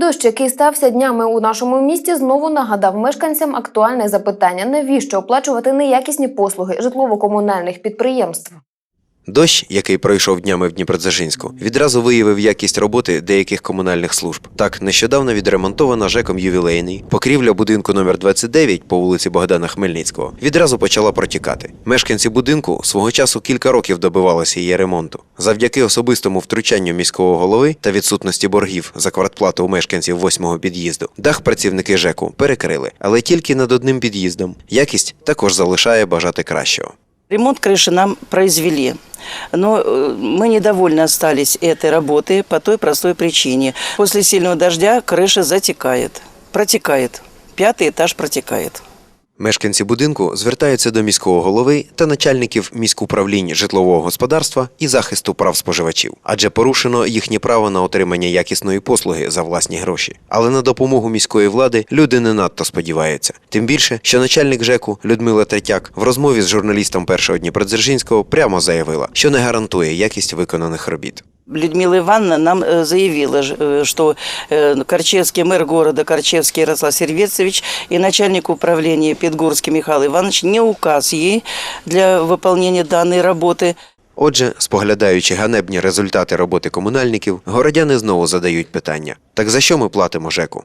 Дощ, який стався днями у нашому місті, знову нагадав мешканцям актуальне запитання: навіщо оплачувати неякісні послуги житлово-комунальних підприємств? Дощ, який пройшов днями в Дніпродзержинську, відразу виявив якість роботи деяких комунальних служб. Так, нещодавно відремонтована ЖЕКом ювілейний, покрівля будинку номер 29 по вулиці Богдана Хмельницького відразу почала протікати. Мешканці будинку свого часу кілька років добивалися її ремонту. Завдяки особистому втручанню міського голови та відсутності боргів за квартплату у мешканців восьмого під'їзду, дах працівники ЖЕКу перекрили, але тільки над одним під'їздом. Якість також залишає бажати кращого. Ремонт крыши нам произвели. Но э, мы недовольны остались этой работы по той простой причине. После сильного дождя крыша затекает, протекает. Пятый этаж протекает. Мешканці будинку звертаються до міського голови та начальників міськуправлінь житлового господарства і захисту прав споживачів, адже порушено їхнє право на отримання якісної послуги за власні гроші. Але на допомогу міської влади люди не надто сподіваються. Тим більше, що начальник ЖЕКу Людмила Третяк в розмові з журналістом першого Дніпродзержинського прямо заявила, що не гарантує якість виконаних робіт. Людмила Ивановна нам э, заявила, ж, э, что э, Корчевский мэр города Корчевский Ярослав Сервецович и начальник управления Петгорский Михаил Иванович не указ ей для выполнения данной работы. Отже, споглядаючи ганебні результати роботи комунальників, городяни знову задають питання: так за що ми платимо ЖЕКу?